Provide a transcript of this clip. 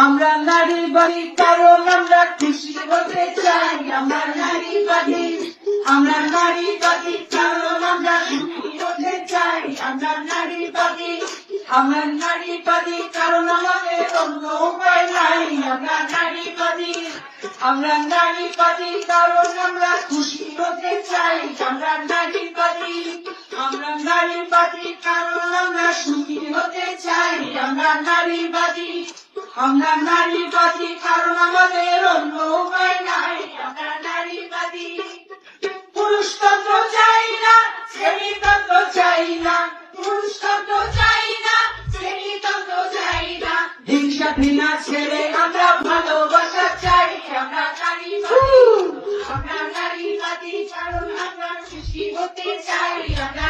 আমরা নারীবাদী কারণ আমরা খুশি হতে চাই আমরা নারীবাদী আমরা নারীবাদী কারণ আমরা সুখী হতে চাই আমরা নারীবাদী আমরা নারীবাদী কারণ আমাদের অন্য উপায় নাই আমরা নারীবাদী আমরা নারীবাদী কারণ আমরা খুশি হতে চাই আমরা নারীবাদী আমরা নারীবাদী কারণ আমরা সুখী হতে চাই আমরা নারীবাদী আমরা নারীবাদী কারণ আমাদের অন্য উপায় নাই। আমরা নারীবাদী পুরুষতন্ত্র চাই না শ্রেণীতন্ত্র চাই না। পুরুষতন্ত্র চাই না শ্রেণীতন্ত্র চাই না। হিংসা ঘৃণা ছেড়ে আমরা ভালোবাসা চাই। আমরা নারীবাদী আমরা নারীবাদী কারণ আমরা খুশি হতে চাই। আমরা